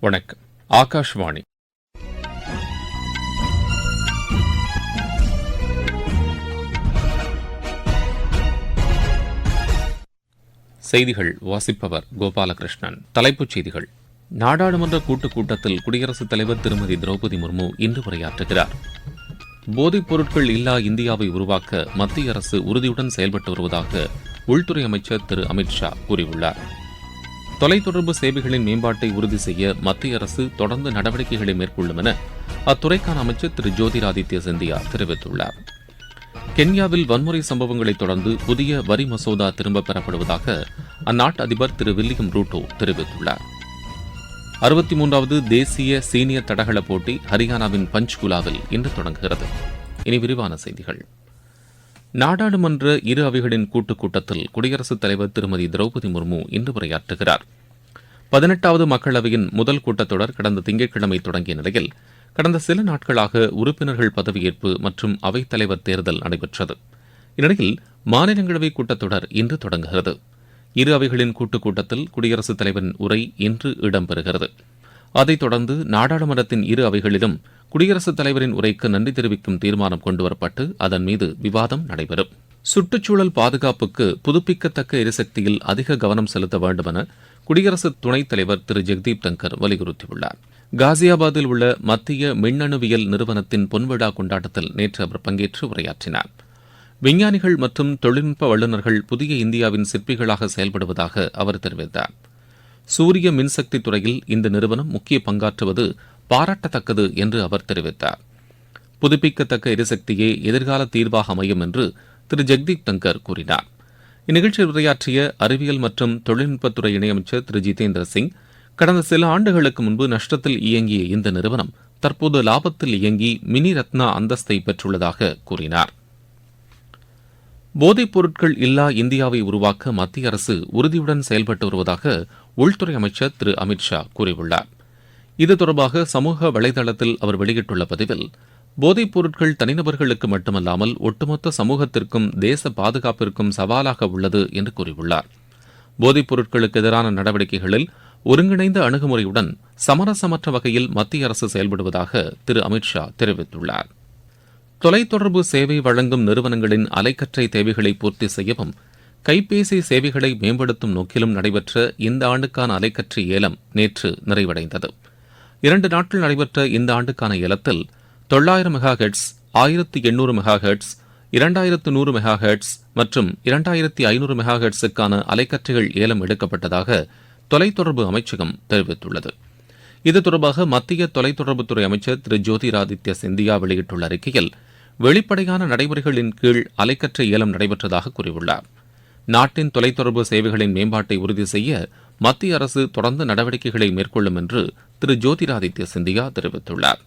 வணக்கம். ஆகாஷ்வாணி. செய்திகள் வாசிப்பவர் கோபாலகிருஷ்ணன். தலைப்புச் செய்திகள். நாடாளுமன்ற கூட்டுக் கூட்டத்தில் குடியரசுத் தலைவர் திருமதி திரௌபதி முர்மு இன்று உரையாற்றுகிறார். போதைப் பொருட்கள் இல்லா இந்தியாவை உருவாக்க மத்திய அரசு உறுதியுடன் செயல்பட்டு வருவதாக உள்துறை அமைச்சர் திரு அமித்ஷா கூறியுள்ளார். தொலைத்தொடர்பு சேவைகளின் மேம்பாட்டை உறுதி செய்ய மத்திய அரசு தொடர்ந்து நடவடிக்கைகளை மேற்கொள்ளும் என அத்துறைக்கான அமைச்சர் திரு ஜோதிராதித்ய சிந்தியா தெரிவித்துள்ளார். கென்யாவில் வன்முறை சம்பவங்களை தொடர்ந்து புதிய வரி மசோதா திரும்பப் பெறப்படுவதாக அந்நாட்டு அதிபர் திரு வில்லியம் ரூட்டோ தெரிவித்துள்ளார். அறுபத்தி மூன்றாவது தேசிய சீனியர் தடகள போட்டி ஹரியானாவின் பஞ்ச்குலாவில் இன்று தொடங்குகிறது. இனி விரிவான செய்திகள். நாடாளுமன்ற இரு அவைகளின் கூட்டுக் கூட்டத்தில் குடியரசுத் தலைவர் திருமதி திரௌபதி முர்மு இன்று உரையாற்றுகிறார். பதினெட்டாவது மக்களவையின் முதல் கூட்டத்தொடர் கடந்த திங்கட்கிழமை தொடங்கிய நிலையில் கடந்த சில நாட்களாக உறுப்பினர்கள் பதவியேற்பு மற்றும் அவைத்தலைவர் தேர்தல் நடைபெற்றது. இந்நிலையில் மாநிலங்களவை கூட்டத்தொடர் இன்று தொடங்குகிறது. இரு அவைகளின் கூட்டுக் கூட்டத்தில் குடியரசுத் தலைவரின் உரை இன்று இடம்பெறுகிறது. அதைத் தொடர்ந்து நாடாளுமன்றத்தின் இரு அவைகளிலும் குடியரசுத் தலைவரின் உரைக்கு நன்றி தெரிவிக்கும் தீர்மானம் கொண்டுவரப்பட்டு அதன் மீது விவாதம் நடைபெறும். சுற்றுச்சூழல் பாதுகாப்புக்கு புதுப்பிக்கத்தக்க எரிசக்தியில் அதிக கவனம் செலுத்த வேண்டுமென குடியரசு துணைத் தலைவர் திரு. ஜெக்தீப் தங்கர் வலியுறுத்தியுள்ளார். காசியாபாத்தில் உள்ள மத்திய மின்னணுவியல் நிறுவனத்தின் பொன்விழா கொண்டாட்டத்தில் நேற்று அவர் பங்கேற்று உரையாற்றினார். விஞ்ஞானிகள் மற்றும் தொழில்நுட்ப வல்லுநர்கள் புதிய இந்தியாவின் சிற்பிகளாக செயல்படுவதாக அவர் தெரிவித்தார். சூரிய மின்சக்தி துறையில் இந்த நிறுவனம் முக்கிய பங்காற்றுவது பாராட்டத்தக்கது என்று அவர் தெரிவித்தார். புதுப்பிக்கத்தக்க எரிசக்தியே எதிர்கால தீர்வாக அமையும் என்று திரு ஜெக்தீப் தங்கர் கூறினார். இந்நிகழ்ச்சியில் உரையாற்றிய அறிவியல் மற்றும் தொழில்நுட்பத்துறை இணையமைச்சர் திரு ஜிதேந்திர சிங் கடந்த சில ஆண்டுகளுக்கு முன்பு நஷ்டத்தில் இயங்கிய இந்த நிறுவனம் தற்போது லாபத்தில் இயங்கி மினி ரத்னா அந்தஸ்தை பெற்றுள்ளதாக கூறினார். போதைப் பொருட்கள் இல்லா இந்தியாவை உருவாக்க மத்திய அரசு உறுதியுடன் செயல்பட்டு வருவதாக உள்துறை அமைச்சர் திரு அமித் ஷா கூறியுள்ளார். இது தொடர்பாக சமூக வலைதளத்தில் அவர் வெளியிட்டுள்ள பதிவில் போதைப் பொருட்கள் தனிநபர்களுக்கு மட்டுமல்லாமல் ஒட்டுமொத்த சமூகத்திற்கும் தேச பாதுகாப்பிற்கும் சவாலாக உள்ளது என்று கூறியுள்ளார். போதைப் பொருட்களுக்கு எதிரான நடவடிக்கைகளில் ஒருங்கிணைந்த அணுகுமுறையுடன் சமரசமற்ற வகையில் மத்திய அரசு செயல்படுவதாக திரு அமித் ஷா தெரிவித்துள்ளார். தொலைத்தொடர்பு சேவை வழங்கும் நிறுவனங்களின் அலைக்கற்றை தேவைகளை பூர்த்தி செய்யவும் கைபேசி சேவைகளை மேம்படுத்தும் நோக்கிலும் நடைபெற்ற இந்த ஆண்டுக்கான அலைக்கற்றை ஏலம் நேற்று நிறைவடைந்தது. இரண்டு நாட்கள் நடைபெற்ற இந்த ஆண்டுக்கான ஏலத்தில் தொள்ளாயிரம் மெகா ஹெட்ஸ் ஆயிரத்தி எண்ணூறு மெகா ஹெட்ஸ் இரண்டாயிரத்து நூறு மெகா ஹெட்ஸ் மற்றும் இரண்டாயிரத்தி ஐநூறு மெகா ஹெட்ஸுக்கான அலைக்கற்றைகள் ஏலம் எடுக்கப்பட்டதாக தொலைத்தொடர்பு அமைச்சகம் தெரிவித்துள்ளது. இது தொடர்பாக மத்திய தொலைத்தொடர்புத்துறை அமைச்சர் திரு ஜோதிராதித்ய சிந்தியா வெளியிட்டுள்ள அறிக்கையில் வெளிப்படையான நடைமுறைகளின் கீழ் அலைக்கற்ற ஏலம் நடைபெற்றதாக கூறியுள்ளார். நாட்டின் தொலைத்தொடர்பு சேவைகளின் மேம்பாட்டை உறுதி செய்ய மத்திய அரசு தொடர்ந்து நடவடிக்கைகளை மேற்கொள்ளும் என்று திரு ஜோதிராதித்ய சிந்தியா தெரிவித்துள்ளார்.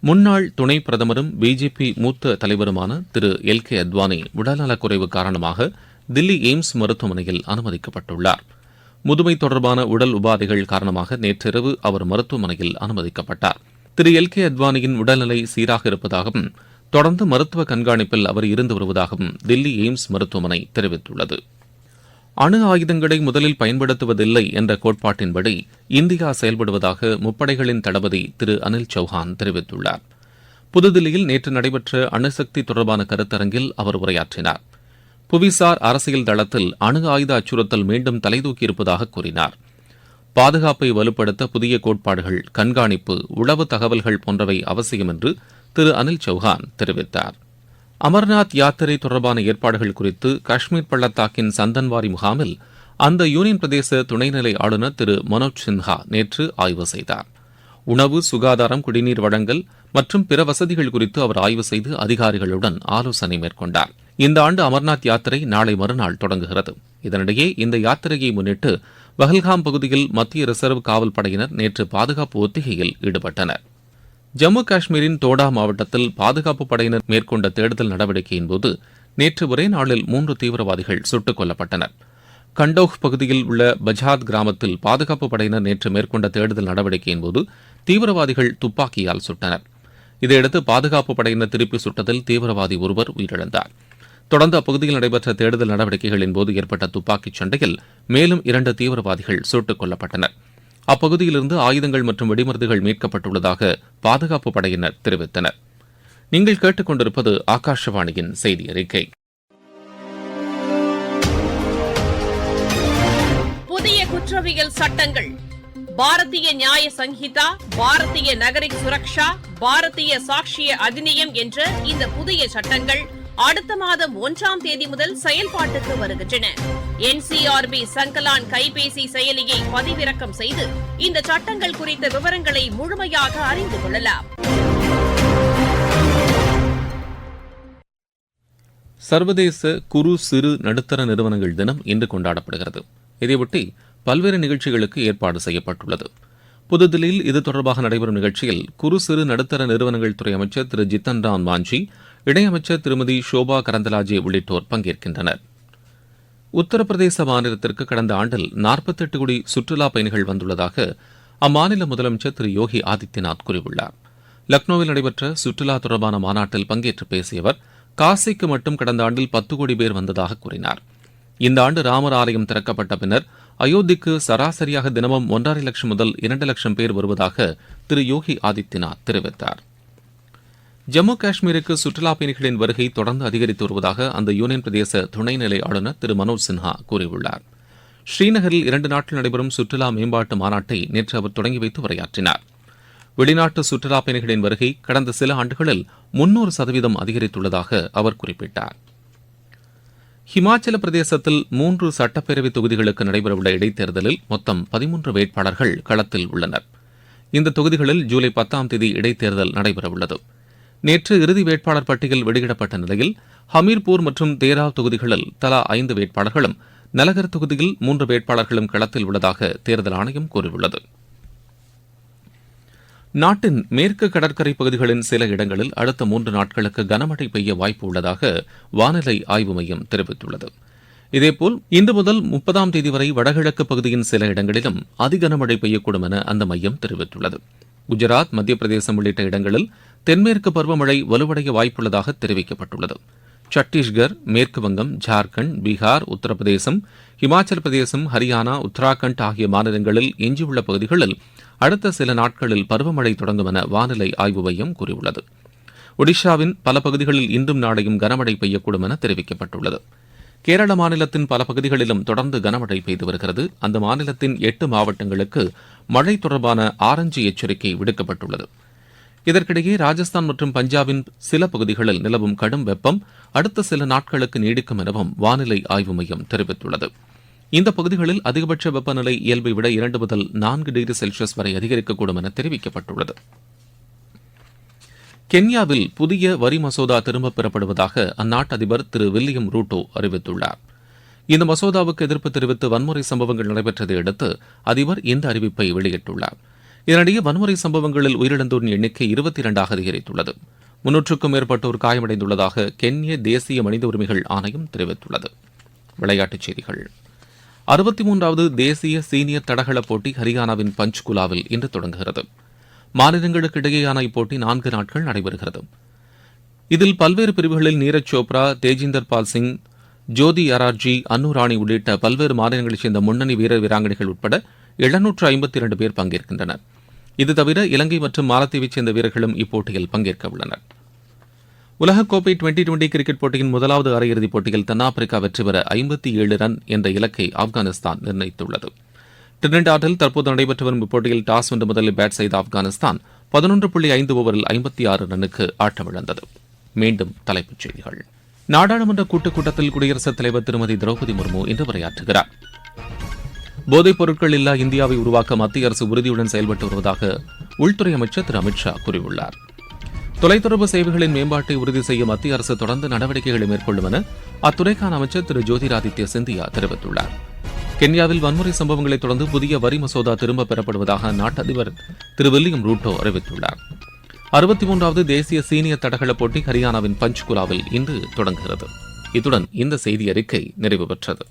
முன்னாள் துணை பிரதமரும் பிஜேபி மூத்த தலைவருமான திரு எல் கே அத்வானி உடல்நலக்குறைவு காரணமாக தில்லி எய்ம்ஸ் மருத்துவமனையில் அனுமதிக்கப்பட்டுள்ளார். முதுமை தொடர்பான உடல் உபாதைகள் காரணமாக நேற்றிரவு அவர் மருத்துவமனையில் அனுமதிக்கப்பட்டார். திரு எல் கே அத்வானியின் உடல்நிலை சீராக இருப்பதாகவும் தொடர்ந்து மருத்துவ கண்காணிப்பில் அவர் இருந்து வருவதாகவும் தில்லி எய்ம்ஸ் மருத்துவமனை தெரிவித்துள்ளது. அணு ஆயுதங்களை முதலில் பயன்படுத்துவதில்லை என்ற கோட்பாட்டின்படி இந்தியா செயல்படுவதாக முப்படைகளின் தளபதி திரு அனில் சௌஹான் தெரிவித்துள்ளார். புதுதில்லியில் நேற்று நடைபெற்ற அணுசக்தி தொடர்பான கருத்தரங்கில் அவர் உரையாற்றினார். புவிசார் அரசியல் தளத்தில் அணு ஆயுத அச்சுறுத்தல் மீண்டும் தலைதூக்கியிருப்பதாக கூறினார். பாதுகாப்பை வலுப்படுத்த புதிய கோட்பாடுகள் கண்காணிப்பு உளவு தகவல்கள் போன்றவை அவசியம் என்று திரு அனில் சௌஹான் தெரிவித்தார். அமர்நாத் யாத்திரை தொடர்பான ஏற்பாடுகள் குறித்து காஷ்மீர் பள்ளத்தாக்கின் சந்தன்வாரி முகாமில் அந்த யூனியன் பிரதேச துணைநிலை ஆளுநர் திரு மனோஜ் சின்ஹா நேற்று ஆய்வு செய்தார். உணவு சுகாதாரம் குடிநீர் வழங்கல் மற்றும் பிற வசதிகள் குறித்து அவர் ஆய்வு செய்து அதிகாரிகளுடன் ஆலோசனை மேற்கொண்டார். இந்த ஆண்டு அமர்நாத் யாத்திரை நாளை மறுநாள் தொடங்குகிறது. இதனிடையே இந்த யாத்திரையை முன்னிட்டு பஹல்காம் பகுதியில் மத்திய ரிசர்வ் காவல் படையினர் நேற்று பாதுகாப்பு ஒத்திகையில் ஈடுபட்டனர். ஜம்மு காஷ்மீரின் தோடா மாவட்டத்தில் பாதுகாப்பு படையினர் மேற்கொண்ட தேடுதல் நடவடிக்கையின் போது நேற்று ஒரே நாளில் மூன்று தீவிரவாதிகள் சுட்டுக் கொல்லப்பட்டனர். கண்டோஹ் பகுதியில் உள்ள பஜாத் கிராமத்தில் பாதுகாப்பு படையினர் நேற்று மேற்கொண்ட தேடுதல் நடவடிக்கையின் போது தீவிரவாதிகள் துப்பாக்கியால் சுட்டனர். இதையடுத்து பாதுகாப்பு படையினர் திருப்பி சுட்டதில் தீவிரவாதி ஒருவர் உயிரிழந்தார். தொடர்ந்து அப்பகுதியில் நடைபெற்ற தேடுதல் நடவடிக்கைகளின் போது ஏற்பட்ட துப்பாக்கிச் சண்டையில் மேலும் இரண்டு தீவிரவாதிகள் சுட்டுக் கொல்லப்பட்டனர். அப்பகுதியிலிருந்து ஆயுதங்கள் மற்றும் வெடிமருந்துகள் மீட்கப்பட்டுள்ளதாக பாதுகாப்பு படையினர் தெரிவித்தனர். நீங்கள் கேட்டுக்கொண்டிருப்பது ஆகாஷவாணியின் செய்தி அறிக்கை. புதிய குற்றவியல் சட்டங்கள். பாரதிய நியாய சங்கீதா பாரதிய நகரிக் சுரக்ஷா பாரதிய சாட்சிய அதிநியம் என்ற இந்த புதிய சட்டங்கள் அடுத்த மாதம் ஒன்றாம் தேதி முதல் செயல்பாட்டுக்கு வருகின்றன. என்சிஆர்பி சங்கலான் கைபேசி செயலியை பதிவிறக்கம் செய்து இந்த சட்டங்கள் குறித்த விவரங்களை முழுமையாக அறிந்து கொள்ளலாம். சர்வதேச குறு சிறு நடுத்தர நிறுவனங்கள் தினம் இன்று கொண்டாடப்படுகிறது. இதையொட்டி பல்வேறு நிகழ்ச்சிகளுக்கு ஏற்பாடு செய்யப்பட்டுள்ளது. புதுதில்லியில் இது தொடர்பாக நடைபெறும் நிகழ்ச்சியில் குறு சிறு நடுத்தர நிறுவனங்கள் துறை அமைச்சர் திரு ஜித்தன் ராம் மாஞ்சி இணையமைச்சர் திருமதி ஷோபா கரந்தலாஜே உள்ளிட்டோர் பங்கேற்கின்றனர். உத்தரப்பிரதேச மாநிலத்திற்கு கடந்த ஆண்டில் நாற்பத்தெட்டு கோடி சுற்றுலா பயணிகள் வந்துள்ளதாக அம்மாநில முதலமைச்சர் திரு யோகி ஆதித்யநாத் கூறியுள்ளார். லக்னோவில் நடைபெற்ற சுற்றுலா தொடர்பான மாநாட்டில் பங்கேற்று பேசிய அவர் காசிக்கு மட்டும் கடந்த ஆண்டில் பத்து கோடி பேர் வந்ததாக கூறினார். இந்த ஆண்டு ராமர் ஆலயம் திறக்கப்பட்ட பின்னர் அயோத்திக்கு சராசரியாக தினமும் ஒன்றரை லட்சம் முதல் இரண்டு லட்சம் பேர் வருவதாக திரு யோகி ஆதித்யநாத் தெரிவித்தார். ஜம்மு காஷ்மீருக்கு சுற்றுலா பயணிகளின் வருகை தொடர்ந்து அதிகரித்து வருவதாக அந்த யூனியன் பிரதேச துணைநிலை ஆளுநர் திரு மனோஜ் சின்ஹா கூறியுள்ளார். ஸ்ரீநகரில் இரண்டு நாட்கள் நடைபெறும் சுற்றுலா மேம்பாட்டு மாநாட்டை நேற்று அவர் தொடங்கி வைத்து உரையாற்றினார். வெளிநாட்டு சுற்றுலா பயணிகளின் வருகை கடந்த சில ஆண்டுகளில் முன்னூறு சதவீதம் அதிகரித்துள்ளதாக அவர் குறிப்பிட்டார். ஹிமாச்சல பிரதேசத்தில் மூன்று சட்டப்பேரவை தொகுதிகளுக்கு நடைபெறவுள்ள இடைத்தேர்தலில் மொத்தம் பதிமூன்று வேட்பாளர்கள் களத்தில் உள்ளனர். இந்த தொகுதிகளில் ஜூலை பத்தாம் தேதி இடைத்தேர்தல் நடைபெறவுள்ளது. நேற்று இறுதி வேட்பாளர் பட்டியல் வெளியிடப்பட்ட நிலையில் ஹமீர்பூர் மற்றும் தேராவ் தொகுதிகளில் தலா ஐந்து வேட்பாளர்களும் நலகர் தொகுதியில் மூன்று வேட்பாளர்களும் களத்தில் உள்ளதாக தேர்தல் ஆணையம் கூறியுள்ளது. நாட்டின் மேற்கு கடற்கரை பகுதிகளின் சில இடங்களில் அடுத்த மூன்று நாட்களுக்கு கனமழை பெய்ய வாய்ப்பு உள்ளதாக வானிலை ஆய்வு மையம் தெரிவித்துள்ளது. இதேபோல் இன்று முதல் முப்பதாம் தேதி வரை வடகிழக்கு பகுதியின் சில இடங்களிலும் அதிகனமழை பெய்யக்கூடும் என அந்த மையம் தெரிவித்துள்ளது. குஜராத் மத்திய பிரதேசம் உள்ளிட்ட இடங்களில் தென்மேற்கு பருவமழை வலுவடைய வாய்ப்புள்ளதாக தெரிவிக்கப்பட்டுள்ளது. சத்தீஸ்கர் மேற்கு வங்கம் ஜார்க்கண்ட் பீகார் உத்தரப்பிரதேசம் இமாச்சல பிரதேசம் ஹரியானா உத்தராகண்ட் ஆகிய மாநிலங்களில் எஞ்சியுள்ள பகுதிகளில் அடுத்த சில நாட்களில் பருவமழை தொடங்கும் என வானிலை ஆய்வு மையம் கூறியுள்ளது. ஒடிஷாவின் பல பகுதிகளில் இன்றும் நாளையும் கனமழை பெய்யக்கூடும் என தெரிவிக்கப்பட்டுள்ளது. கேரள மாநிலத்தின் பல பகுதிகளிலும் தொடர்ந்து கனமழை பெய்து வருகிறது. அந்த மாநிலத்தின் எட்டு மாவட்டங்களுக்கு மழை தொடர்பான ஆரஞ்சு எச்சரிக்கை விடுக்கப்பட்டுள்ளது. இதற்கிடையே ராஜஸ்தான் மற்றும் பஞ்சாபின் சில பகுதிகளில் நிலவும் கடும் வெப்பம் அடுத்த சில நாட்களுக்கு நீடிக்கும் எனவும் வானிலை ஆய்வு மையம் தெரிவித்துள்ளது. இந்த பகுதிகளில் அதிகபட்ச வெப்பநிலை இயல்பை விட இரண்டு முதல் நான்கு டிகிரி செல்சியஸ் வரை அதிகரிக்கக்கூடும் என தெரிவிக்கப்பட்டுள்ளது. கென்யாவில் புதிய வரி மசோதா திரும்பப் பெறப்படுவதாக அந்நாட்டு அதிபர் திரு வில்லியம் ரூட்டோ அறிவித்துள்ளார். இந்த மசோதாவுக்கு எதிர்ப்பு தெரிவித்து வன்முறை சம்பவங்கள் நடைபெற்றதை அடுத்து அதிபர் இந்த அறிவிப்பை வெளியிட்டுள்ளார். இதனிடையே வன்முறை சம்பவங்களில் உயிரிழந்தோரின் எண்ணிக்கை இருபத்தி இரண்டாக அதிகரித்துள்ளது. முன்னூற்றுக்கும் மேற்பட்டோர் காயமடைந்துள்ளதாக கென்ய தேசிய மனித உரிமைகள் ஆணையம் தெரிவித்துள்ளது. விளையாட்டுச் செய்திகள். அறுபத்தி மூன்றாவது தேசிய சீனியர் தடகள போட்டி ஹரியானாவின் பஞ்ச்குலாவில் இன்று தொடங்குகிறது. மாநிலங்களுக்கு இடையேயான இப்போட்டி நான்கு நாட்கள் நடைபெறுகிறது. இதில் பல்வேறு பிரிவுகளில் நீரஜ் சோப்ரா தேஜிந்தர் பால் சிங் ஜோதி அரார்ஜி அன்னு ராணி உள்ளிட்ட பல்வேறு மாநிலங்களைச் சேர்ந்த முன்னணி வீரர் வீராங்கனைகள் உட்பட எழுநூற்று ஐம்பத்தி இரண்டு பேர் பங்கேற்கின்றனர். இது தவிர இலங்கை மற்றும் மாலத்தீவைச் சேர்ந்த வீரர்களும் இப்போட்டியில் பங்கேற்க உள்ளனர். உலகக்கோப்பை டுவெண்டி டுவெண்டி கிரிக்கெட் போட்டியின் முதலாவது அரையிறுதிப் போட்டியில் தென்னாப்பிரிக்கா வெற்றி பெற ஐம்பத்தி ஏழு ரன் என்ற இலக்கை ஆப்கானிஸ்தான் நிர்ணயித்துள்ளது. டிரினிடாட்டில் தற்போது நடைபெற்று வரும் இப்போட்டியில் டாஸ் வென்று முதலில் பேட் செய்த ஆப்கானிஸ்தான் பதினொன்று புள்ளி ஐந்து ஓவரில் ஐம்பத்தி ஆறு ரன்னுக்கு ஆட்டமிழந்தது மீண்டும் தலைப்புச் செய்திகள். நாடாளுமன்ற கூட்டுக் கூட்டத்தில் குடியரசுத் தலைவர் திருமதி திரௌபதி முர்மு இன்று உரையாற்றுகிறார். போதைப் பொருட்கள் இல்லா இந்தியாவை உருவாக்க மத்திய அரசு உறுதியுடன் செயல்பட்டு வருவதாக உள்துறை அமைச்சர் திரு அமித்ஷா கூறியுள்ளார். தொலைத்தொடர்பு சேவைகளின் மேம்பாட்டை உறுதி செய்ய மத்திய அரசு தொடர்ந்து நடவடிக்கைகளை மேற்கொள்ளும் என அத்துறைக்கான அமைச்சர் திரு ஜோதிராதித்ய சிந்தியா தெரிவித்துள்ளார். கென்யாவில் வன்முறை சம்பவங்களை தொடர்ந்து புதிய வரி மசோதா திரும்பப் பெறப்படுவதாக அந்நாட்டு அதிபர் திரு வில்லியம் ரூட்டோ அறிவித்துள்ளார். அறுபத்தி மூன்றாவது தேசிய சீனியர் தடகள போட்டி ஹரியானாவின் பஞ்ச்குலாவில் இன்று தொடங்குகிறது. இத்துடன் இந்த செய்தி அறிக்கை நிறைவு பெற்றது.